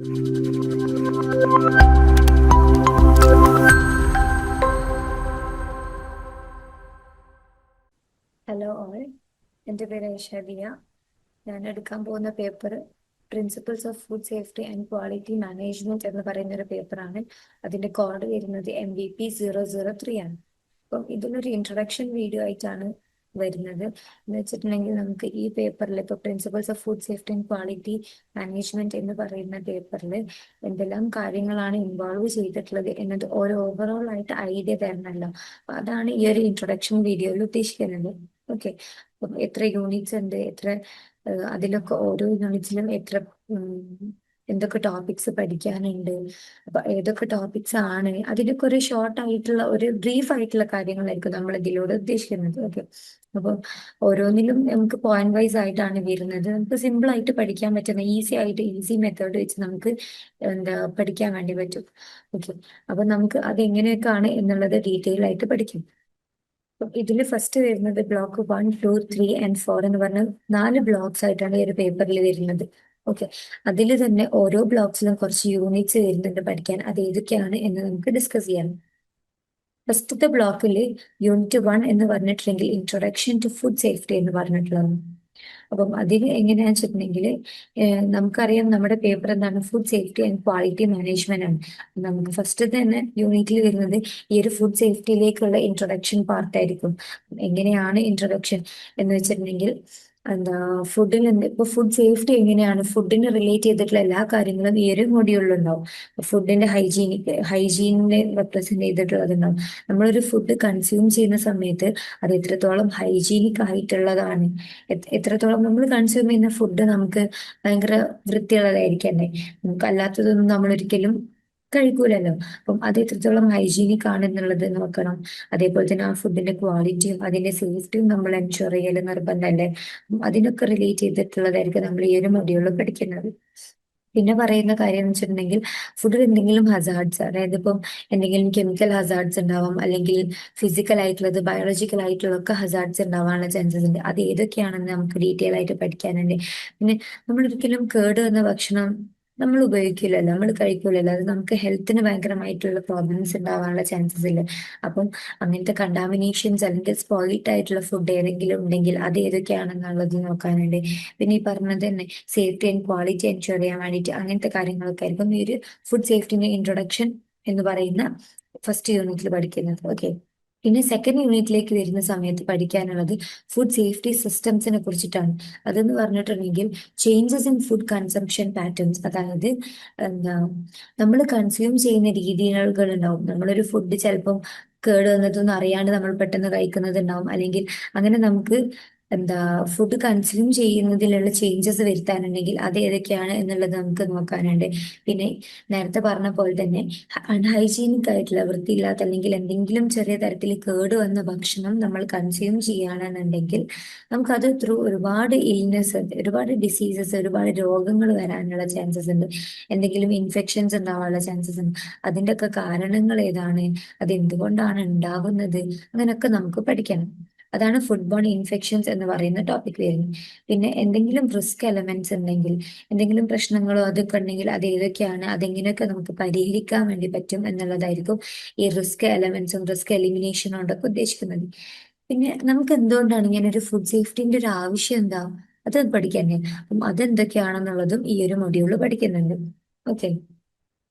Hello all എന്റെ പേര് ഐഷാദിയ ഞാൻ എടുക്കാൻ പോകുന്ന paper principles of food safety and quality management എന്ന് പറയുന്ന ഒരു പേപ്പറാണ്. അതിന്റെ കോഡ് വരുന്നത് M V P zero zero three ആണ്. അപ്പം ഇതിനൊരു ഇൻട്രൊഡക്ഷൻ വീഡിയോ ആയിട്ടാണ് വരുന്നത്. എന്ന് വെച്ചിട്ടുണ്ടെങ്കിൽ നമുക്ക് ഈ പേപ്പറിൽ ഇപ്പോൾ principles of food safety and quality management എന്ന് പറയുന്ന പേപ്പറിൽ എന്തെല്ലാം കാര്യങ്ങളാണ് ഇൻവോൾവ് ചെയ്തിട്ടുള്ളത് എന്നത് ഒരു ഓവറോൾ ആയിട്ട് ഐഡിയ തരണമല്ലോ. അതാണ് ഈ ഒരു ഇൻട്രൊഡക്ഷൻ വീഡിയോയിൽ ഉദ്ദേശിക്കുന്നത്. ഓക്കെ എത്ര യൂണിറ്റ്സ് ഉണ്ട്? എത്ര അതിലൊക്കെ ഓരോ യൂണിറ്റ്സിലും എത്ര എന്തൊക്കെ ടോപ്പിക്സ് പഠിക്കാനുണ്ട്? അപ്പൊ ഏതൊക്കെ ടോപ്പിക്സ് ആണ്? അതിനൊക്കെ ഒരു ഷോർട്ട് ആയിട്ടുള്ള ഒരു ബ്രീഫ് ആയിട്ടുള്ള കാര്യങ്ങളായിരിക്കും നമ്മൾ ഇതിലൂടെ ഉദ്ദേശിക്കുന്നത്. ഓക്കെ. അപ്പോൾ ഓരോന്നിലും നമുക്ക് പോയിന്റ് വൈസ് ആയിട്ടാണ് വരുന്നത്. നമുക്ക് സിമ്പിൾ ആയിട്ട് പഠിക്കാൻ പറ്റുന്ന ഈസി ആയിട്ട് ഈസി മെത്തേഡ് വെച്ച് നമുക്ക് എന്താ പഠിക്കാൻ വേണ്ടി പറ്റും. ഓക്കെ. അപ്പൊ നമുക്ക് അത് എങ്ങനെയൊക്കെയാണ് എന്നുള്ളത് ഡീറ്റെയിൽ ആയിട്ട് പഠിക്കും. ഇതിൽ ഫസ്റ്റ് വരുന്നത് block one two three and four എന്ന് പറഞ്ഞ നാല് ബ്ലോക്സ് ആയിട്ടാണ് ഈ ഒരു പേപ്പറിൽ വരുന്നത്. ഓക്കെ അതിൽ തന്നെ ഓരോ ബ്ലോക്സിലും കുറച്ച് യൂണിറ്റ്സ് വരുന്നുണ്ട് പഠിക്കാൻ. അത് ഏതൊക്കെയാണ് എന്ന് നമുക്ക് ഡിസ്കസ് ചെയ്യാം. ഫസ്റ്റത്തെ ബ്ലോക്കിൽ യൂണിറ്റ് വൺ എന്ന് പറഞ്ഞിട്ടുണ്ടെങ്കിൽ ഇൻട്രൊഡക്ഷൻ ടു ഫുഡ് സേഫ്റ്റി എന്ന് പറഞ്ഞിട്ടുള്ളതാണ്. അപ്പം അതിന് എങ്ങനെയാണെന്ന് വെച്ചിട്ടുണ്ടെങ്കിൽ നമുക്കറിയാം നമ്മുടെ പേപ്പർ എന്താണ്? Food safety and quality management ആണ്. നമുക്ക് ഫസ്റ്റ് തന്നെ യൂണിറ്റിൽ വരുന്നത് ഈ ഒരു ഫുഡ് സേഫ്റ്റിയിലേക്കുള്ള ഇൻട്രൊഡക്ഷൻ പാർട്ട് ആയിരിക്കും. എങ്ങനെയാണ് ഇൻട്രൊഡക്ഷൻ എന്ന് വെച്ചിട്ടുണ്ടെങ്കിൽ എന്താ ഫുഡിൽ ഇപ്പൊ ഫുഡ് സേഫ്റ്റി എങ്ങനെയാണ്? ഫുഡിന് റിലേറ്റ് ചെയ്തിട്ടുള്ള എല്ലാ കാര്യങ്ങളും ഈ ഒരു മൊഡ്യൂളിലുണ്ടാവും ഫുഡിന്റെ ഹൈജീനിക് ഹൈജീനിനെ റെപ്രസെന്റ് ചെയ്തിട്ടുള്ളതുണ്ടാവും നമ്മളൊരു ഫുഡ് കൺസ്യൂം ചെയ്യുന്ന സമയത്ത് അത് എത്രത്തോളം ഹൈജീനിക് ആയിട്ടുള്ളതാണ്. എത്ര- എത്രത്തോളം നമ്മൾ കൺസ്യൂം ചെയ്യുന്ന ഫുഡ് നമുക്ക് ഭയങ്കര വൃത്തിയുള്ളതായിരിക്കണ്ടേ? നമുക്ക് അല്ലാത്തതൊന്നും നമ്മൾ ഒരിക്കലും കഴിക്കൂലല്ലോ. അപ്പം അത് എത്രത്തോളം ഹൈജീനിക് ആണ് എന്നുള്ളത് നോക്കണം. അതേപോലെ തന്നെ ആ ഫുഡിന്റെ ക്വാളിറ്റിയും അതിന്റെ സേഫ്റ്റിയും നമ്മൾ എൻഷുർ ചെയ്യൽ നിർബന്ധമല്ലേ അതിനൊക്കെ റിലേറ്റ് ചെയ്തിട്ടുള്ളതായിരിക്കും നമ്മൾ ഈ ഒരു മൊഡ്യൂളിൽ പഠിക്കുന്നത്. പിന്നെ പറയുന്ന കാര്യം എന്ന് വെച്ചിട്ടുണ്ടെങ്കിൽ ഫുഡിൽ എന്തെങ്കിലും ഹസാർഡ്സ് അതായത് ഇപ്പം എന്തെങ്കിലും കെമിക്കൽ ഹസാർഡ്സ് ഉണ്ടാവാം അല്ലെങ്കിൽ ഫിസിക്കൽ ആയിട്ടുള്ളത് ബയോളജിക്കൽ ആയിട്ടുള്ളതൊക്കെ ഹസാർഡ്സ് ഉണ്ടാവാനുള്ള ചാൻസസ് ഉണ്ട്. അത് ഏതൊക്കെയാണെന്ന് നമുക്ക് ഡീറ്റെയിൽ ആയിട്ട് പഠിക്കാനുണ്ട്. പിന്നെ നമ്മൾ ഒരിക്കലും കേട് വന്ന ഭക്ഷണം നമ്മൾ ഉപയോഗിക്കില്ല നമ്മൾ കഴിക്കൂലല്ലോ. അത് നമുക്ക് ഹെൽത്തിന് ഭയങ്കരമായിട്ടുള്ള പ്രോബ്ലംസ് ഉണ്ടാവാനുള്ള ചാൻസസ് ഇല്ല? അപ്പം അങ്ങനത്തെ കണ്ടാമിനേഷൻസ് അല്ലെങ്കിൽ സ്പോയിൽഡ് ആയിട്ടുള്ള ഫുഡ് ഏതെങ്കിലും ഉണ്ടെങ്കിൽ അത് ഏതൊക്കെയാണെന്നുള്ളത് നോക്കാനുണ്ട്. പിന്നെ ഈ പറഞ്ഞത് തന്നെ സേഫ്റ്റി ആൻഡ് ക്വാളിറ്റി എൻഷുർ ചെയ്യാൻ വേണ്ടിയിട്ട് അങ്ങനത്തെ കാര്യങ്ങളൊക്കെ ആയിരിക്കും. ഈ ഒരു ഫുഡ് സേഫ്റ്റിന്റെ ഇൻട്രൊഡക്ഷൻ എന്ന് പറയുന്ന ഫസ്റ്റ് യൂണിറ്റിൽ പഠിക്കുന്നത്. ഓക്കെ പിന്നെ സെക്കൻഡ് യൂണിറ്റിലേക്ക് വരുന്ന സമയത്ത് പഠിക്കാനുള്ളത് ഫുഡ് സേഫ്റ്റി സിസ്റ്റംസിനെ കുറിച്ചിട്ടാണ്. അതെന്ന് പറഞ്ഞിട്ടുണ്ടെങ്കിൽ changes in food consumption patterns അതായത് എന്താ നമ്മൾ കൺസ്യൂം ചെയ്യുന്ന രീതികൾ ഉണ്ടാവും നമ്മളൊരു ഫുഡ് ചിലപ്പം കേട് വന്നതൊന്നും അറിയാണ്ട് നമ്മൾ പെട്ടെന്ന് കഴിക്കുന്നത് ഉണ്ടാവും അല്ലെങ്കിൽ അങ്ങനെ നമുക്ക് എന്താ ഫുഡ് കൺസ്യൂം ചെയ്യുന്നതിലുള്ള ചേഞ്ചസ് വരുത്താനുണ്ടെങ്കിൽ അത് ഏതൊക്കെയാണ് എന്നുള്ളത് നമുക്ക് നോക്കാനുണ്ട്. പിന്നെ നേരത്തെ പറഞ്ഞ പോലെ തന്നെ അൺഹൈജീനിക് ആയിട്ടുള്ള വൃത്തിയില്ലാത്ത അല്ലെങ്കിൽ എന്തെങ്കിലും ചെറിയ തരത്തിൽ കേട് വന്ന ഭക്ഷണം നമ്മൾ കൺസ്യൂം ചെയ്യുകയാണെന്നുണ്ടെങ്കിൽ നമുക്കത് ത്രൂ ഒരുപാട് ഇൽനെസ് ഒരുപാട് ഡിസീസസ് ഒരുപാട് രോഗങ്ങൾ വരാനുള്ള ചാൻസസ് ഉണ്ട്. എന്തെങ്കിലും ഇൻഫെക്ഷൻസ് ഉണ്ടാവാനുള്ള ചാൻസസ് ഉണ്ട്. അതിന്റെ ഒക്കെ കാരണങ്ങൾ ഏതാണ്? അത് എന്തുകൊണ്ടാണ് ഉണ്ടാകുന്നത്? അങ്ങനെയൊക്കെ നമുക്ക് പഠിക്കണം. അതാണ് ഫുഡ് ബോൺ ഇൻഫെക്ഷൻസ് എന്ന് പറയുന്ന ടോപ്പിക് വരുന്നത്. പിന്നെ എന്തെങ്കിലും റിസ്ക് എലമെന്റ്സ് ഉണ്ടെങ്കിൽ എന്തെങ്കിലും പ്രശ്നങ്ങളോ അതൊക്കെ ഉണ്ടെങ്കിൽ അത് ഏതൊക്കെയാണ് അതെങ്ങനെയൊക്കെ നമുക്ക് പരിഹരിക്കാൻ വേണ്ടി പറ്റും എന്നുള്ളതായിരിക്കും ഈ റിസ്ക് എലമെന്റ്സും റിസ്ക് എലിമിനേഷനും കൊണ്ടൊക്കെ ഉദ്ദേശിക്കുന്നത്. പിന്നെ നമുക്ക് എന്തുകൊണ്ടാണ് ഇങ്ങനെ ഒരു ഫുഡ് സേഫ്റ്റിന്റെ ഒരു ആവശ്യം എന്താ? അത് പഠിക്കാൻ. അപ്പം അതെന്തൊക്കെയാണെന്നുള്ളതും ഈ ഒരു മൊഡ്യൂൾ പഠിക്കുന്നുണ്ട്. ഓക്കെ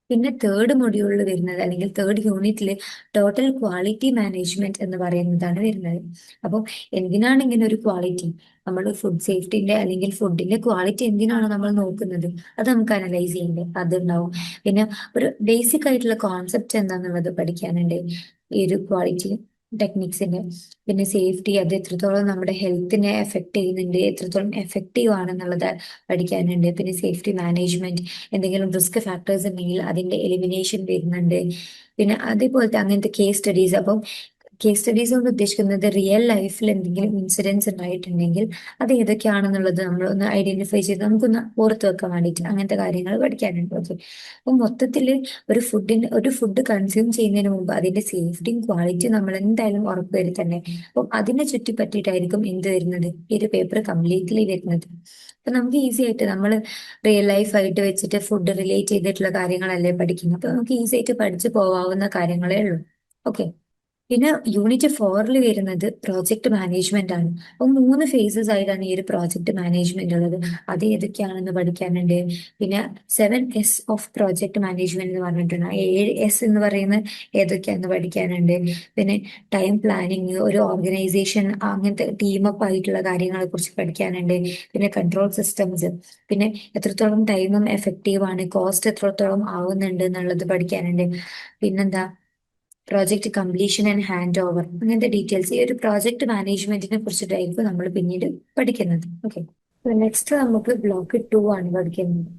പിന്നെ തേർഡ് മൊഡ്യൂളിൽ വരുന്നത് അല്ലെങ്കിൽ തേർഡ് യൂണിറ്റിൽ ടോട്ടൽ ക്വാളിറ്റി മാനേജ്മെന്റ് എന്ന് പറയുന്നതാണ് വരുന്നത്. അപ്പോൾ എന്തിനാണ് ഇങ്ങനെ ഒരു ക്വാളിറ്റി നമ്മൾ ഫുഡ് സേഫ്റ്റിന്റെ അല്ലെങ്കിൽ ഫുഡിന്റെ ക്വാളിറ്റി എന്തിനാണ് നമ്മൾ നോക്കുന്നത്? അത് നമുക്ക് അനലൈസ് ചെയ്യണ്ടേ. അതുണ്ടാവും. പിന്നെ ഒരു ബേസിക് ആയിട്ടുള്ള കോൺസെപ്റ്റ് എന്താണെന്നുള്ളത് പഠിക്കാനുണ്ട്. ഈ ഒരു ക്വാളിറ്റി ടെക്നിക്സിന്റെ പിന്നെ സേഫ്റ്റി അത് എത്രത്തോളം നമ്മുടെ ഹെൽത്തിനെ എഫക്ട് ചെയ്യുന്നുണ്ട് എത്രത്തോളം എഫക്റ്റീവ് ആണെന്നുള്ളത് പഠിക്കാനുണ്ട്. പിന്നെ സേഫ്റ്റി മാനേജ്മെന്റ് എന്തെങ്കിലും റിസ്ക് ഫാക്ടേഴ്സ് ഉണ്ടെങ്കിൽ അതിന്റെ എലിമിനേഷൻ വരുന്നുണ്ട്. പിന്നെ അതേപോലത്തെ അങ്ങനത്തെ കേസ് സ്റ്റഡീസ് അപ്പം കേസ് സ്റ്റഡീസ് കൊണ്ട് ഉദ്ദേശിക്കുന്നത് റിയൽ ലൈഫിൽ എന്തെങ്കിലും ഇൻസിഡൻസ് ഉണ്ടായിട്ടുണ്ടെങ്കിൽ അത് ഏതൊക്കെയാണെന്നുള്ളത് നമ്മൾ ഒന്ന് ഐഡന്റിഫൈ ചെയ്ത് നമുക്കൊന്ന് ഓർത്ത് വെക്കാൻ വേണ്ടിയിട്ട് അങ്ങനത്തെ കാര്യങ്ങൾ പഠിക്കാനുണ്ട്. ഓക്കെ അപ്പം മൊത്തത്തിൽ ഒരു ഫുഡിന് ഒരു ഫുഡ് കൺസ്യൂം ചെയ്യുന്നതിന് മുമ്പ് അതിന്റെ സേഫ്റ്റിയും ക്വാളിറ്റിയും നമ്മൾ എന്തായാലും ഉറപ്പ് തന്നെ അപ്പം അതിനെ ചുറ്റിപ്പറ്റിയിട്ടായിരിക്കും എന്ത് വരുന്നത്? ഈ ഒരു പേപ്പർ കംപ്ലീറ്റ്ലി വരുന്നത്. അപ്പൊ നമുക്ക് ഈസി ആയിട്ട് നമ്മൾ റിയൽ ലൈഫ് ആയിട്ട് വെച്ചിട്ട് ഫുഡ് റിലേറ്റ് ചെയ്തിട്ടുള്ള കാര്യങ്ങളല്ലേ പഠിക്കുന്നത്. അപ്പൊ നമുക്ക് ഈസി ആയിട്ട് പഠിച്ചു പോവാവുന്ന കാര്യങ്ങളേ ഉള്ളൂ. ഓക്കെ പിന്നെ യൂണിറ്റ് ഫോറിൽ വരുന്നത് പ്രോജക്ട് മാനേജ്മെന്റ് ആണ്. അപ്പൊ മൂന്ന് ഫേസസ് ആയിട്ടാണ് ഈ ഒരു പ്രോജക്ട് മാനേജ്മെന്റ് ഉള്ളത്. അത് ഏതൊക്കെയാണെന്ന് പഠിക്കാനുണ്ട്. പിന്നെ seven S of project management എന്ന് പറഞ്ഞിട്ടുണ്ട്. ഏഴ് എസ് എന്ന് പറയുന്ന ഏതൊക്കെയാണെന്ന് പഠിക്കാനുണ്ട്. പിന്നെ ടൈം പ്ലാനിങ് ഒരു ഓർഗനൈസേഷൻ അങ്ങനത്തെ ടീമപ്പ് ആയിട്ടുള്ള കാര്യങ്ങളെ കുറിച്ച് പഠിക്കാനുണ്ട്. പിന്നെ കൺട്രോൾ സിസ്റ്റംസ് പിന്നെ എത്രത്തോളം ടൈമും എഫക്റ്റീവ് ആണ് കോസ്റ്റ് എത്രത്തോളം ആവുന്നുണ്ട് എന്നുള്ളത് പഠിക്കാനുണ്ട്. പിന്നെന്താ? Project completion and hand over അങ്ങനത്തെ ഡീറ്റെയിൽസ് ഈ ഒരു പ്രോജക്ട് മാനേജ്മെന്റിനെ കുറിച്ചിട്ടായിരിക്കും നമ്മൾ പിന്നീട് പഠിക്കുന്നത്. ഓക്കെ നെക്സ്റ്റ് നമുക്ക് ബ്ലോക്ക് ടു ആണ് പഠിക്കുന്നത്.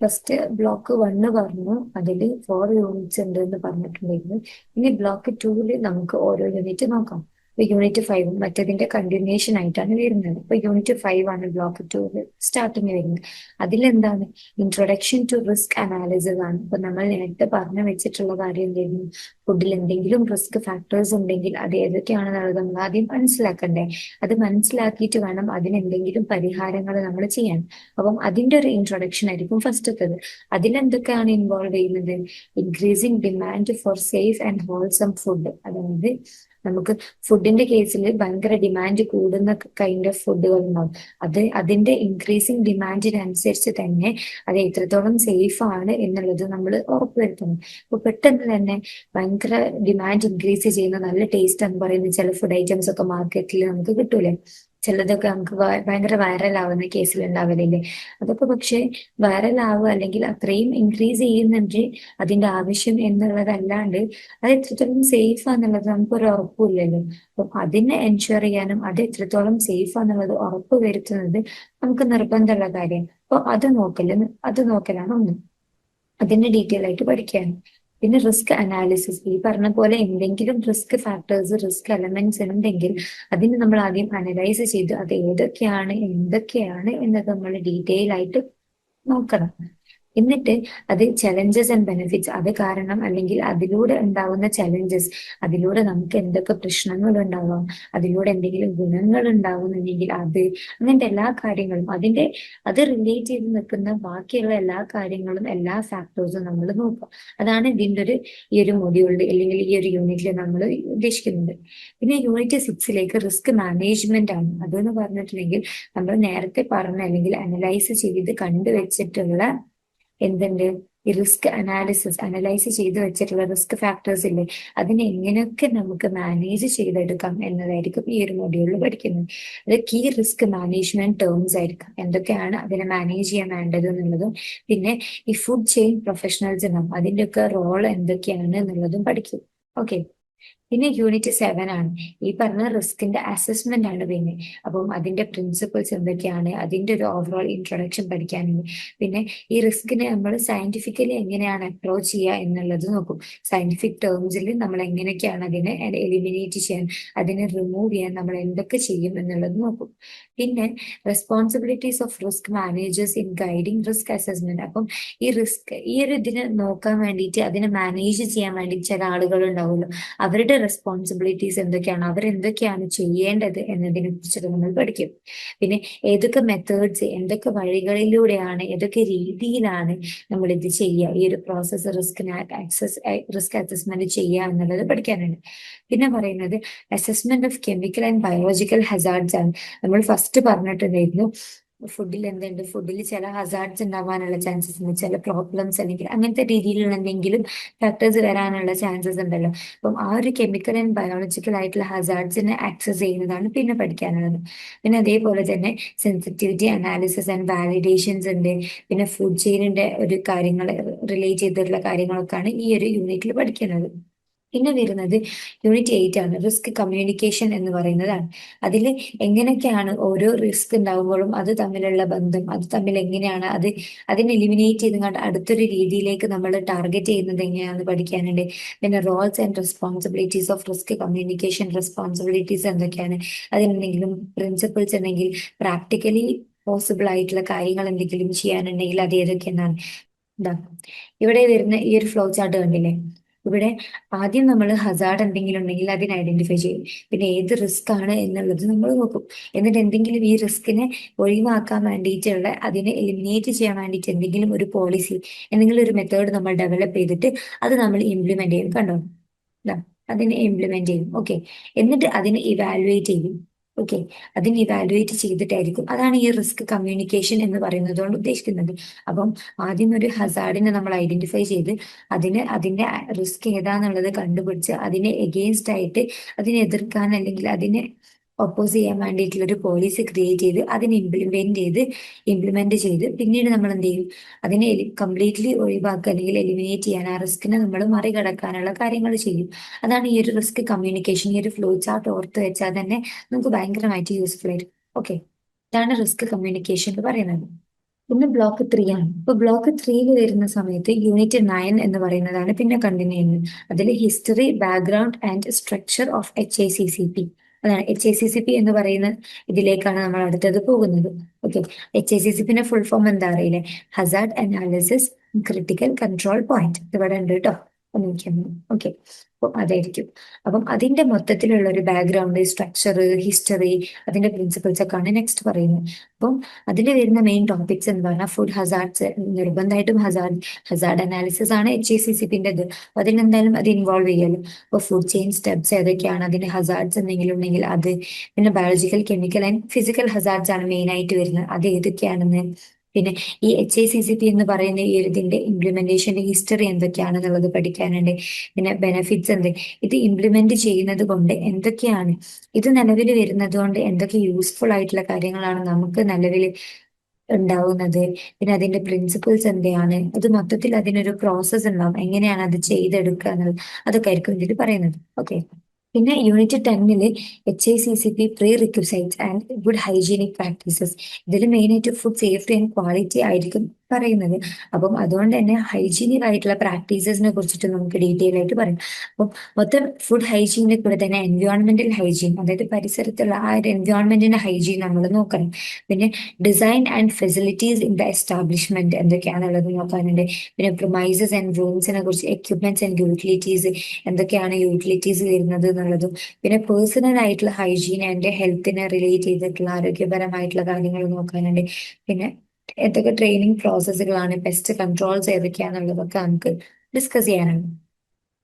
ഫസ്റ്റ് ബ്ലോക്ക് വണ്ണ് പറഞ്ഞു അതിൽ ഫോർ യൂണിറ്റ്സ് ഉണ്ട് എന്ന് പറഞ്ഞിട്ടുണ്ടായിരുന്നു. ഇനി ബ്ലോക്ക് ടൂവിൽ നമുക്ക് ഓരോ യൂണിറ്റ് നോക്കാം. ഇപ്പൊ യൂണിറ്റ് ഫൈവും മറ്റതിന്റെ കണ്ടിന്യൂഷൻ ആയിട്ടാണ് വരുന്നത്. ഇപ്പൊ യൂണിറ്റ് ഫൈവ് ആണ് ബ്ലോക്ക് ടു സ്റ്റാർട്ടിങ് വരുന്നത്. അതിലെന്താണ്? ഇൻട്രൊഡക്ഷൻ ടു റിസ്ക് അനാലിസിസ് ആണ്. ഇപ്പൊ നമ്മൾ നേരത്തെ പറഞ്ഞു വെച്ചിട്ടുള്ള കാര്യം എന്തായിരുന്നു ഫുഡിൽ എന്തെങ്കിലും റിസ്ക് ഫാക്ടേഴ്സ് ഉണ്ടെങ്കിൽ അത് ഏതൊക്കെയാണെന്നുള്ളത് നമ്മൾ ആദ്യം മനസ്സിലാക്കണ്ടേ. അത് മനസ്സിലാക്കിയിട്ട് വേണം അതിനെന്തെങ്കിലും പരിഹാരങ്ങൾ നമ്മൾ ചെയ്യാൻ. അപ്പം അതിന്റെ ഒരു ഇൻട്രൊഡക്ഷൻ ആയിരിക്കും ഫസ്റ്റത്തത് അതിലെന്തൊക്കെയാണ് ഇൻവോൾവ് ചെയ്യുന്നത്? Increasing demand for safe and wholesome food അതായത് നമുക്ക് ഫുഡിന്റെ കേസിൽ ഭയങ്കര ഡിമാൻഡ് കൂടുന്ന കൈൻഡ് ഓഫ് ഫുഡുകൾ ഉണ്ടാവും അത് അതിന്റെ ഇൻക്രീസിങ് ഡിമാൻഡിനനുസരിച്ച് തന്നെ അത് എത്രത്തോളം സേഫ് ആണ് എന്നുള്ളത് നമ്മൾ ഉറപ്പുവരുത്തുന്നു അപ്പൊ പെട്ടെന്ന് തന്നെ ഭയങ്കര ഡിമാൻഡ് ഇൻക്രീസ് ചെയ്യുന്ന നല്ല ടേസ്റ്റ് എന്ന് പറയുന്ന ചില ഫുഡ് ഐറ്റംസ് ഒക്കെ മാർക്കറ്റിൽ നമുക്ക് കിട്ടൂലേ? ചിലതൊക്കെ നമുക്ക് ഭയങ്കര വൈറൽ ആവുന്ന കേസിൽ ഉണ്ടാവലില്ലേ? അതൊക്കെ പക്ഷെ വൈറൽ ആവുക അല്ലെങ്കിൽ അത്രയും ഇൻക്രീസ് ചെയ്യുന്നുണ്ട് അതിന്റെ ആവശ്യം എന്നുള്ളതല്ലാണ്ട് അത് എത്രത്തോളം സേഫ് ആണെന്നുള്ളത് നമുക്കൊരു ഉറപ്പില്ലല്ലോ അപ്പം അതിനെ എൻഷുർ ചെയ്യാനും അത് എത്രത്തോളം സേഫ് ആന്നുള്ളത് ഉറപ്പ് വരുത്തുന്നത് നമുക്ക് നിർബന്ധമുള്ള കാര്യം. അപ്പൊ അത് നോക്കൽ അത് നോക്കലാണ് ഒന്ന്. അതിന്റെ ഡീറ്റെയിൽ ആയിട്ട് പഠിക്കാൻ പിന്നെ റിസ്ക് അനാലിസിസ് ഈ പറഞ്ഞ പോലെ എന്തെങ്കിലും റിസ്ക് ഫാക്ടേഴ്സ് റിസ്ക് എലമെന്റ്സ് ഉണ്ടെങ്കിൽ അതിന് നമ്മൾ ആദ്യം അനലൈസ് ചെയ്ത് അത് ഏതൊക്കെയാണ് എന്തൊക്കെയാണ് എന്നത് നമ്മൾ ഡീറ്റെയിൽ ആയിട്ട് നോക്കണം. എന്നിട്ട് അത് ചലഞ്ചസ് ആൻഡ് ബെനിഫിറ്റ്സ് അത് കാരണം അല്ലെങ്കിൽ അതിലൂടെ ഉണ്ടാവുന്ന ചലഞ്ചസ് അതിലൂടെ നമുക്ക് എന്തൊക്കെ പ്രശ്നങ്ങൾ ഉണ്ടാവാം അതിലൂടെ എന്തെങ്കിലും ഗുണങ്ങൾ ഉണ്ടാവുന്നുണ്ടെങ്കിൽ അത് അങ്ങനത്തെ എല്ലാ കാര്യങ്ങളും അതിന്റെ അത് റിലേറ്റ് ചെയ്ത് നിൽക്കുന്ന ബാക്കിയുള്ള എല്ലാ കാര്യങ്ങളും എല്ലാ ഫാക്ടേഴ്സും നമ്മൾ നോക്കുക. അതാണ് ഇതിന്റെ ഒരു ഈ ഒരു മൊഡ്യൂളിൽ അല്ലെങ്കിൽ ഈ ഒരു യൂണിറ്റിൽ നമ്മൾ ഉദ്ദേശിക്കുന്നത്. പിന്നെ യൂണിറ്റ് സിക്സിലേക്ക് റിസ്ക് മാനേജ്മെന്റ് ആണ്. അതെന്ന് പറഞ്ഞിട്ടുണ്ടെങ്കിൽ നമ്മൾ നേരത്തെ പറഞ്ഞ അല്ലെങ്കിൽ അനലൈസ് ചെയ്ത് കണ്ടുവച്ചിട്ടുള്ള എന്തുണ്ട്? ഈ റിസ്ക് അനാലിസിസ് അനലൈസ് ചെയ്ത് വെച്ചിട്ടുള്ള റിസ്ക് ഫാക്ടേഴ്സ് ഇല്ലേ? അതിനെ എങ്ങനെയൊക്കെ നമുക്ക് മാനേജ് ചെയ്തെടുക്കാം എന്നതായിരിക്കും ഈ ഒരു മൊഡ്യൂളിൽ പഠിക്കുന്നത്. അത് കീ റിസ്ക് മാനേജ്മെന്റ് ടേംസ് ആയിരിക്കും. എന്തൊക്കെയാണ് അതിനെ മാനേജ് ചെയ്യാൻ വേണ്ടത് എന്നുള്ളതും പിന്നെ ഈ ഫുഡ് ചെയിൻ പ്രൊഫഷണൽസ് ഉണ്ടാവും അതിന്റെയൊക്കെ റോൾ എന്തൊക്കെയാണ് എന്നുള്ളതും പഠിക്കും. ഓക്കെ പിന്നെ യൂണിറ്റ് സെവൻ ആണ്. ഈ പറഞ്ഞ റിസ്കിന്റെ അസസ്മെന്റ് ആണ് പിന്നെ. അപ്പം അതിന്റെ പ്രിൻസിപ്പിൾസ് എന്തൊക്കെയാണ്? അതിന്റെ ഒരു ഓവറോൾ ഇൻട്രൊഡക്ഷൻ പഠിക്കാനുണ്ട്. പിന്നെ ഈ റിസ്കിനെ നമ്മൾ സയന്റിഫിക്കലി എങ്ങനെയാണ് അപ്രോച്ച് ചെയ്യുക എന്നുള്ളത് നോക്കും. സയന്റിഫിക് ടേംസിൽ നമ്മൾ എങ്ങനെയൊക്കെയാണ് അതിനെ എലിമിനേറ്റ് ചെയ്യാൻ അതിനെ റിമൂവ് ചെയ്യാൻ നമ്മൾ എന്തൊക്കെ ചെയ്യും എന്നുള്ളത് നോക്കും. പിന്നെ responsibilities of risk managers in guiding risk assessment അപ്പം ഈ റിസ്ക് ഈ ഒരു ഇതിനെ നോക്കാൻ വേണ്ടിയിട്ട് അതിനെ മാനേജ് ചെയ്യാൻ വേണ്ടി ചില ആളുകൾ ഉണ്ടാവുമല്ലോ അവരുടെ റെസ്പോൺസിബിലിറ്റീസ് എന്തൊക്കെയാണ്? അവരെന്തൊക്കെയാണ് ചെയ്യേണ്ടത് എന്നതിനെ കുറിച്ചൊക്കെ നമ്മൾ പഠിക്കും. പിന്നെ ഏതൊക്കെ മെത്തേഡ്സ് എന്തൊക്കെ വഴികളിലൂടെയാണ് ഏതൊക്കെ രീതിയിലാണ് നമ്മൾ ഇത് ചെയ്യുക? ഈ ഒരു process risk access risk assessment ചെയ്യുക എന്നുള്ളത് പഠിക്കാനുണ്ട്. പിന്നെ പറയുന്നത് assessment of chemical and biological hazards ആണ്. നമ്മൾ ഫസ്റ്റ് പറഞ്ഞിട്ടുണ്ടായിരുന്നു ഫുഡിൽ എന്തുണ്ട്? ഫുഡിൽ ചില ഹസാർഡ്സ് ഉണ്ടാവാനുള്ള ചാൻസസ് ഉണ്ട്. ചില പ്രോബ്ലംസ് അല്ലെങ്കിൽ അങ്ങനത്തെ രീതിയിലുള്ള എന്തെങ്കിലും ഫാക്ടേഴ്സ് വരാനുള്ള ചാൻസസ് ഉണ്ടല്ലോ. അപ്പം ആ ഒരു കെമിക്കൽ ആൻഡ് ബയോളജിക്കൽ ആയിട്ടുള്ള ഹസാർഡ്സിനെ ആക്സസ് ചെയ്യുന്നതാണ് പിന്നെ പഠിക്കാനുള്ളത്. പിന്നെ അതേപോലെ തന്നെ സെൻസിറ്റിവിറ്റി അനാലിസിസ് ആൻഡ് വാലിഡേഷൻസ് ഉണ്ട്. പിന്നെ ഫുഡ് ചെയിനിന്റെ ഒരു കാര്യങ്ങൾ റിലേറ്റ് ചെയ്തിട്ടുള്ള കാര്യങ്ങളൊക്കെയാണ് ഈ ഒരു യൂണിറ്റിൽ പഠിക്കുന്നത്. പിന്നെ വരുന്നത് യൂണിറ്റ് എയ്റ്റ് ആണ്. റിസ്ക് കമ്മ്യൂണിക്കേഷൻ എന്ന് പറയുന്നതാണ്. അതിൽ എങ്ങനെയൊക്കെയാണ് ഓരോ റിസ്ക് ഉണ്ടാകുമ്പോഴും അത് തമ്മിലുള്ള ബന്ധം അത് തമ്മിൽ എങ്ങനെയാണ് അത് അതിനെ എലിമിനേറ്റ് ചെയ്ത് അടുത്തൊരു രീതിയിലേക്ക് നമ്മൾ ടാർഗറ്റ് ചെയ്യുന്നത് എങ്ങനെയാണെന്ന് പഠിക്കാനുണ്ട്. പിന്നെ roles and responsibilities of risk communication responsibilities എന്തൊക്കെയാണ്? അതിനെന്തെങ്കിലും പ്രിൻസിപ്പിൾസ് ഉണ്ടെങ്കിൽ പ്രാക്ടിക്കലി പോസിബിൾ ആയിട്ടുള്ള കാര്യങ്ങൾ എന്തെങ്കിലും ചെയ്യാനുണ്ടെങ്കിൽ അത് ഏതൊക്കെയെന്നാണ്. ഇവിടെ വരുന്ന ഈ ഒരു ഫ്ലോ ചാർട്ട് കണ്ടില്ലേ? ഇവിടെ ആദ്യം നമ്മൾ ഹസാർഡ് എന്തെങ്കിലും ഉണ്ടെങ്കിൽ അതിനെ ഐഡന്റിഫൈ ചെയ്യും. പിന്നെ ഏത് റിസ്ക് ആണ് എന്നുള്ളത് നമ്മൾ നോക്കും. എന്നിട്ട് എന്തെങ്കിലും ഈ റിസ്കിനെ ഒഴിവാക്കാൻ വേണ്ടിയിട്ടുള്ള അതിനെ എലിമിനേറ്റ് ചെയ്യാൻ വേണ്ടിയിട്ട് എന്തെങ്കിലും ഒരു പോളിസി എന്തെങ്കിലും ഒരു മെത്തേഡ് നമ്മൾ ഡെവലപ്പ് ചെയ്തിട്ട് അത് നമ്മൾ ഇംപ്ലിമെന്റ് ചെയ്യും. കണ്ടോ? അതിനെ ഇംപ്ലിമെന്റ് ചെയ്യും. ഓക്കെ എന്നിട്ട് അതിനെ ഇവാലുവേറ്റ് ചെയ്യും. ഓക്കെ അതിന് ഇവാലുവേറ്റ് ചെയ്തിട്ടായിരിക്കും. അതാണ് ഈ റിസ്ക് കമ്മ്യൂണിക്കേഷൻ എന്ന് പറയുന്നത് കൊണ്ട് ഉദ്ദേശിക്കുന്നത്. അപ്പം ആദ്യം ഒരു ഹസാർഡിനെ നമ്മൾ ഐഡന്റിഫൈ ചെയ്ത് അതിന് അതിന്റെ റിസ്ക് ഏതാന്നുള്ളത് കണ്ടുപിടിച്ച് അതിനെ എഗെയിൻസ്റ്റ് ആയിട്ട് അതിനെ എതിർക്കാൻ അല്ലെങ്കിൽ അതിനെ ഒപ്പോസ് ചെയ്യാൻ വേണ്ടിയിട്ടുള്ള ഒരു പോളിസി ക്രിയേറ്റ് ചെയ്ത് അതിനെ ഇംപ്ലിമെന്റ് ചെയ്ത് ഇംപ്ലിമെന്റ് ചെയ്ത് പിന്നീട് നമ്മൾ എന്ത് ചെയ്യും? അതിനെ കംപ്ലീറ്റ്ലി ഒഴിവാക്കുക അല്ലെങ്കിൽ എലിമിനേറ്റ് ചെയ്യാൻ ആ റിസ്കിനെ നമ്മൾ മറികടക്കാനുള്ള കാര്യങ്ങൾ ചെയ്യും. അതാണ് ഈ ഒരു റിസ്ക് കമ്മ്യൂണിക്കേഷൻ ഈ ഒരു ഫ്ലോ ചാർട്ട് ഓർത്ത് വെച്ചാൽ തന്നെ നമുക്ക് ഭയങ്കരമായിട്ട് യൂസ്ഫുൾ ആയിരിക്കും. ഓക്കെ ഇതാണ് റിസ്ക് കമ്മ്യൂണിക്കേഷൻ എന്ന് പറയുന്നത്. പിന്നെ ബ്ലോക്ക് ത്രീ ആണ്. ഇപ്പൊ ബ്ലോക്ക് ത്രീയിൽ വരുന്ന സമയത്ത് യൂണിറ്റ് നയൻ എന്ന് പറയുന്നതാണ് പിന്നെ കണ്ടിന്യൂ ചെയ്യുന്നത്. അതിൽ history background and structure of H I C C P അതാണ് H I C C P എന്ന് പറയുന്ന ഇതിലേക്കാണ് നമ്മൾ അടുത്തത് പോകുന്നത്. Okay H I C C പിന്നെ ഫുൾ ഫോം എന്താ അറിയില്ലേ? Hazard analysis critical control point ഇവിടെ ഉണ്ട് കേട്ടോ ഒന്ന് ഓക്കെ അപ്പം അതായിരിക്കും. അപ്പം അതിന്റെ മൊത്തത്തിലുള്ള ഒരു ബാക്ക്ഗ്രൗണ്ട് സ്ട്രക്ചർ ഹിസ്റ്ററി അതിന്റെ പ്രിൻസിപ്പിൾസ് ഒക്കെ ആണ് നെക്സ്റ്റ് പറയുന്നത്. അപ്പം അതിൽ വരുന്ന മെയിൻ ടോപ്പിക്സ് എന്ന് പറഞ്ഞാൽ ഫുഡ് ഹസാർഡ്സ് നിർബന്ധമായിട്ടും ഹസാർഡ് ഹസാർഡ് അനാലിസിസ് ആണ് എച്ച് ഐ സി സി പിന്റെ ഇത് അപ്പൊ അതിനെന്തായാലും അത് ഇൻവോൾവ് ചെയ്യാലും അപ്പൊ ഫുഡ് ചെയിൻ സ്റ്റെപ്സ് ഏതൊക്കെയാണ് അതിന്റെ ഹസാർഡ്സ് എന്തെങ്കിലും ഉണ്ടെങ്കിൽ അത് പിന്നെ biological chemical and physical hazards ആണ് മെയിൻ ആയിട്ട് വരുന്നത്. അത് ഏതൊക്കെയാണെന്ന് പിന്നെ ഈ H I C C P എന്ന് പറയുന്ന ഈ ഒരു ഇതിന്റെ ഇംപ്ലിമെന്റേഷന്റെ ഹിസ്റ്ററി എന്തൊക്കെയാണെന്നുള്ളത് പഠിക്കാനുണ്ട്. പിന്നെ ബെനിഫിറ്റ്സ് എന്ത്? ഇത് ഇംപ്ലിമെന്റ് ചെയ്യുന്നത് കൊണ്ട് എന്തൊക്കെയാണ്? ഇത് നിലവിൽ വരുന്നത് കൊണ്ട് എന്തൊക്കെ യൂസ്ഫുൾ ആയിട്ടുള്ള കാര്യങ്ങളാണ് നമുക്ക് നിലവിൽ ഉണ്ടാവുന്നത്? പിന്നെ അതിന്റെ പ്രിൻസിപ്പിൾസ് എന്തെയാണ്? അത് മൊത്തത്തിൽ അതിനൊരു പ്രോസസ്സ് ഉണ്ടാവും. എങ്ങനെയാണ് അത് ചെയ്തെടുക്കുക എന്നുള്ളത്? അതൊക്കെ ആയിരിക്കും ഇതിൽ പറയുന്നത്. ഓക്കെ പിന്നെ unit ടെന്നിൽ H I C C P prerequisites and good hygienic practices ഇതിൽ മെയിനായിട്ട് ഫുഡ് സേഫ്റ്റി ആൻഡ് ക്വാളിറ്റി ആയിരിക്കും. പറയുന്നത്. അപ്പം അതുകൊണ്ട് തന്നെ ഹൈജീനിക് ആയിട്ടുള്ള പ്രാക്ടീസസിനെ കുറിച്ചിട്ട് നമുക്ക് ഡീറ്റെയിൽ ആയിട്ട് പറയാം. അപ്പം മൊത്തം ഫുഡ് ഹൈജീനിൽ കൂടെ തന്നെ എൻവയോൺമെന്റൽ ഹൈജീൻ അതായത് പരിസരത്തുള്ള ആ ഒരു എൻവയോൺമെന്റിന്റെ ഹൈജീൻ നമ്മൾ നോക്കണം. പിന്നെ design and facilities in the establishment എന്തൊക്കെയാണുള്ളത് നോക്കാനുണ്ട്. പിന്നെ പ്രൊമൈസസ് ആൻഡ് റൂംസിനെ കുറിച്ച് എക്യുപ്മെന്റ്സ് ആൻഡ് യൂട്ടിലിറ്റീസ് എന്തൊക്കെയാണ് യൂട്ടിലിറ്റീസ് വരുന്നത് എന്നുള്ളതും പിന്നെ പേഴ്സണൽ ആയിട്ടുള്ള ഹൈജീൻ ആൻഡ് ഹെൽത്തിനെ റിലേറ്റ് ചെയ്തിട്ടുള്ള ആരോഗ്യപരമായിട്ടുള്ള കാര്യങ്ങൾ നോക്കാനുണ്ട്. പിന്നെ എന്തൊക്കെ ട്രെയിനിങ് പ്രോസസ്സുകളാണ് ബെസ്റ്റ് കൺട്രോൾസ് ഏതൊക്കെയാണെന്നുള്ളതൊക്കെ നമുക്ക് ഡിസ്കസ് ചെയ്യാനുണ്ട്.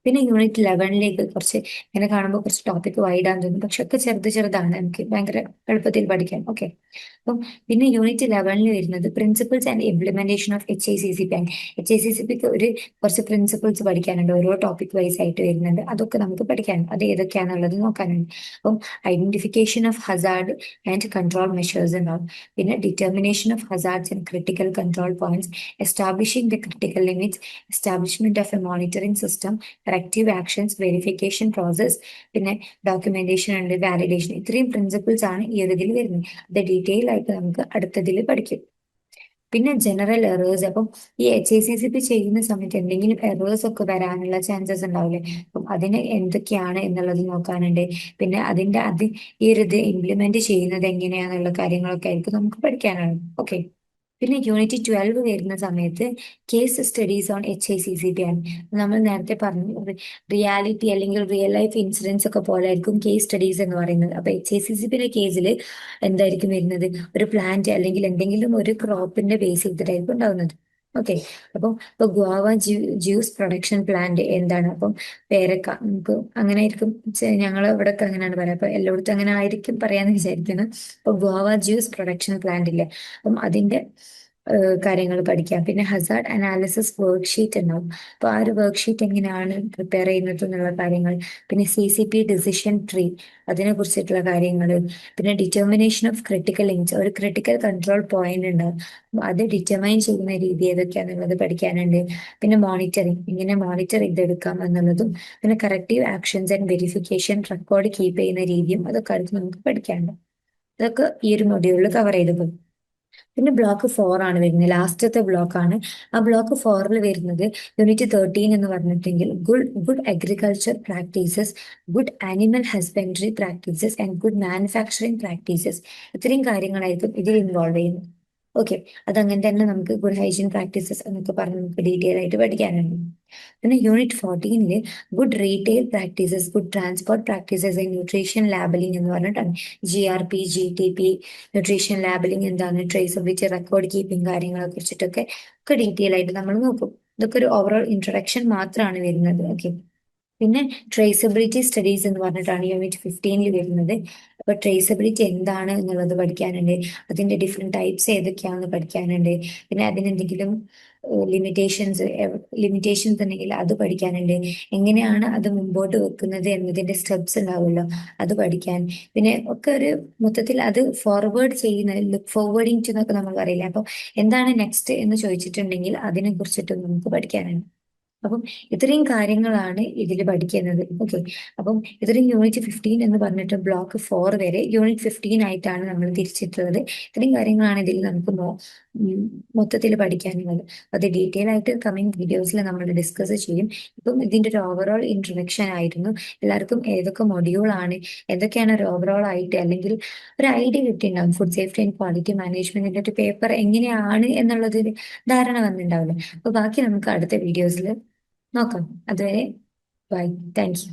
പിന്നെ യൂണിറ്റ് ലെവനിലേക്ക് കുറച്ച് ഇങ്ങനെ കാണുമ്പോൾ കുറച്ച് ടോപ്പിക് വൈഡാന്ന് തോന്നും പക്ഷെ ഒക്കെ ചെറുത് ചെറുതാണ്. എനിക്ക് ഭയങ്കര എളുപ്പത്തിൽ പഠിക്കാൻ ഓക്കെ അപ്പം പിന്നെ യൂണിറ്റ് ലെവനിൽ വരുന്നത് principles and implementation of H I C C P H I C C പിക്ക് ഒരു കുറച്ച് പ്രിൻസിപ്പിൾസ് പഠിക്കാനുണ്ട്. ഓരോ ടോപ്പിക് വൈസ് ആയിട്ട് വരുന്നുണ്ട്. അതൊക്കെ നമുക്ക് പഠിക്കാനുണ്ട് അത് ഏതൊക്കെയാണെന്നുള്ളത് നോക്കാനുണ്ട്. അപ്പം identification of hazard and control measures ഉണ്ടാവും പിന്നെ determination of hazards and critical control points establishing the critical limits establishment of a monitoring system corrective actions verification process പിന്നെ ഡോക്യുമെന്റേഷൻ ഉണ്ട് വാലിഡേഷൻ ഇത്രയും പ്രിൻസിപ്പിൾസ് ആണ് ഈ ഒരു ഇതിൽ വരുന്നത്. അത് ഡീറ്റെയിൽ ആയിട്ട് നമുക്ക് അടുത്തതിൽ പഠിക്കും. പിന്നെ ജനറൽ എറേഴ്സ് അപ്പം ഈ H I C C P ചെയ്യുന്ന സമയത്ത് എന്തെങ്കിലും എറേഴ്സ് ഒക്കെ വരാനുള്ള ചാൻസസ് ഉണ്ടാവില്ലേ? അപ്പം അതിന് എന്തൊക്കെയാണ് എന്നുള്ളത് നോക്കാനുണ്ട്. പിന്നെ അതിന്റെ അത് ഈ ഒരു ഇത് ഇംപ്ലിമെന്റ് ചെയ്യുന്നത് എങ്ങനെയാണെന്നുള്ള കാര്യങ്ങളൊക്കെ ആയിരിക്കും നമുക്ക് പഠിക്കാനാണ്. ഓക്കെ പിന്നെ യൂണിറ്റ് ട്വൽവ് വരുന്ന സമയത്ത് case studies on H I C C P ആണ്. നമ്മൾ നേരത്തെ പറഞ്ഞു റിയാലിറ്റി അല്ലെങ്കിൽ റിയൽ ലൈഫ് ഇൻസിഡൻസ് ഒക്കെ പോലെ ആയിരിക്കും കേസ് സ്റ്റഡീസ് എന്ന് പറയുന്നത്. അപ്പൊ എച്ച് ഐ സി സി പിയുടെ കേസിൽ എന്തായിരിക്കും വരുന്നത്? ഒരു പ്ലാന്റ് അല്ലെങ്കിൽ എന്തെങ്കിലും ഒരു ക്രോപ്പിന്റെ ബേസ് ചെയ്തിട്ടായിരിക്കും ഉണ്ടാവുന്നത്. ഓക്കെ അപ്പം ഇപ്പൊ ഗുവാവ ജ്യൂസ് പ്രൊഡക്ഷൻ പ്ലാന്റ് എന്താണ്? അപ്പം പേരക്ക നമുക്ക് അങ്ങനെ ആയിരിക്കും. ഞങ്ങൾ ഇവിടെ അങ്ങനെയാണ് പറയാം അപ്പൊ എല്ലായിടത്തും അങ്ങനെ ആയിരിക്കും പറയാന്ന് വിചാരിക്കുന്നത് അപ്പൊ ഗുവാവ ജ്യൂസ് പ്രൊഡക്ഷൻ പ്ലാന്റ് ഇല്ലേ? അപ്പം അതിന്റെ കാര്യങ്ങൾ പഠിക്കാം. പിന്നെ ഹസാർഡ് അനാലിസിസ് വർക്ക്ഷീറ്റ് ഉണ്ടാവും. അപ്പോൾ ആ ഒരു വർക്ക്ഷീറ്റ് എങ്ങനെയാണ് പ്രിപ്പയർ ചെയ്യുന്നത് എന്നുള്ള കാര്യങ്ങൾ. പിന്നെ C C P decision tree അതിനെ കുറിച്ചിട്ടുള്ള കാര്യങ്ങൾ. പിന്നെ ഡിറ്റർമിനേഷൻ ഓഫ് ക്രിട്ടിക്കൽ ലിങ്ക്സ് ഒരു ക്രിട്ടിക്കൽ കൺട്രോൾ പോയിന്റ് ഉണ്ടാവും അത് ഡിറ്റർമൈൻ ചെയ്യുന്ന രീതി ഏതൊക്കെയാണെന്നുള്ളത് പഠിക്കാനുണ്ട്. പിന്നെ മോണിറ്ററിങ് ഇങ്ങനെ മോണിറ്റർ ചെയ്തെടുക്കാം എന്നുള്ളതും. പിന്നെ corrective actions and verification record keep ചെയ്യുന്ന രീതിയും അതൊക്കെ അടുത്ത് നമുക്ക് പഠിക്കാനുണ്ട്. ഇതൊക്കെ ഈ ഒരു മൊഡ്യൂളിൽ കവർ ചെയ്ത് പോകും പിന്നെ ബ്ലോക്ക് ഫോർ ആണ് വരുന്നത്. ലാസ്റ്റത്തെ ബ്ലോക്ക് ആണ്. ആ ബ്ലോക്ക് ഫോറിൽ വരുന്നത് യൂണിറ്റ് തേർട്ടീൻ എന്ന് പറഞ്ഞിട്ടെങ്കിൽ good good agriculture practices good animal husbandry practices and good manufacturing practices ഇത്രയും കാര്യങ്ങളായിരിക്കും ഇതിൽ ഇൻവോൾവ് ചെയ്യുന്നത്. ഓക്കെ അതങ്ങനെ തന്നെ നമുക്ക് ഗുഡ് ഹൈജീൻ പ്രാക്ടീസസ് എന്നൊക്കെ പറഞ്ഞ് നമുക്ക് ഡീറ്റെയിൽ ആയിട്ട് പഠിക്കാനുണ്ട്. പിന്നെ unit ഫോർട്ടീനിൽ good retail practices good transport practices and nutrition labelling എന്ന് പറഞ്ഞിട്ടാണ്. G R P G T P nutrition labelling എന്താണ് ട്രേസബിലിറ്റി റെക്കോർഡ് കീപ്പിംഗ് കാര്യങ്ങളെ കുറിച്ചിട്ടൊക്കെ ഒക്കെ ഡീറ്റെയിൽ ആയിട്ട് നമ്മൾ നോക്കും. ഇതൊക്കെ ഒരു ഓവറോൾ ഇൻട്രൊഡക്ഷൻ മാത്രമാണ് വരുന്നത്. ഓക്കെ പിന്നെ ട്രേസബിലിറ്റി സ്റ്റഡീസ് എന്ന് പറഞ്ഞിട്ടാണ് യൂണിറ്റ് ഫിഫ്റ്റീനിൽ വരുന്നത്. അപ്പൊ ട്രേസബിലിറ്റി എന്താണ് എന്നുള്ളത് പഠിക്കാനുണ്ട്. അതിന്റെ ഡിഫറെന്റ് ടൈപ്സ് ഏതൊക്കെയാണെന്ന് പഠിക്കാനുണ്ട്. പിന്നെ അതിനെന്തെങ്കിലും ലിമിറ്റേഷൻസ് ലിമിറ്റേഷൻസ് ഉണ്ടെങ്കിൽ അത് പഠിക്കാനുണ്ട്. എങ്ങനെയാണ് അത് മുമ്പോട്ട് വെക്കുന്നത് എന്നതിന്റെ സ്റ്റെപ്സ് ഉണ്ടാവുമല്ലോ അത് പഠിക്കാൻ. പിന്നെ ഒക്കെ ഒരു മൊത്തത്തിൽ അത് ഫോർവേഡ് ചെയ്യുന്ന ലുക്ക് ഫോർവേഡിങ് എന്നൊക്കെ നമ്മൾ പറയില്ല. അപ്പൊ എന്താണ് നെക്സ്റ്റ് എന്ന് ചോദിച്ചിട്ടുണ്ടെങ്കിൽ അതിനെ കുറിച്ചിട്ടും നമുക്ക് പഠിക്കാനുണ്ട്. അപ്പം ഇത്രയും കാര്യങ്ങളാണ് ഇതിൽ പഠിക്കുന്നത്. ഓക്കെ അപ്പം ഇത്രയും യൂണിറ്റ് ഫിഫ്റ്റീൻ എന്ന് പറഞ്ഞിട്ട് ബ്ലോക്ക് ഫോർ വരെ യൂണിറ്റ് ഫിഫ്റ്റീൻ ആയിട്ടാണ് നമ്മൾ തിരിച്ചിട്ടുള്ളത്. ഇത്രയും കാര്യങ്ങളാണ് ഇതിൽ നമുക്ക് മൊത്തത്തിൽ പഠിക്കാനുള്ളത്. അത് ഡീറ്റെയിൽ ആയിട്ട് കമ്മിങ് വീഡിയോസിൽ നമ്മൾ ഡിസ്കസ് ചെയ്യും. ഇപ്പം ഇതിന്റെ ഒരു ഓവറോൾ ഇൻട്രൊഡക്ഷൻ ആയിരുന്നു. എല്ലാവർക്കും ഏതൊക്കെ മൊഡ്യൂൾ ആണ് എന്തൊക്കെയാണ് ഒരു ഓവറോൾ ആയിട്ട് അല്ലെങ്കിൽ ഒരു ഐഡിയ കിട്ടിയിട്ടുണ്ടാവും? ഫുഡ് സേഫ്റ്റി ആൻഡ് ക്വാളിറ്റി മാനേജ്മെന്റിന്റെ ഒരു പേപ്പർ എങ്ങനെയാണ് എന്നുള്ളതൊരു ധാരണ വന്നിട്ടുണ്ടാവില്ല? അപ്പൊ ബാക്കി നമുക്ക് അടുത്ത വീഡിയോസിൽ നോക്കാം അതുവരെ ബൈ താങ്ക് യു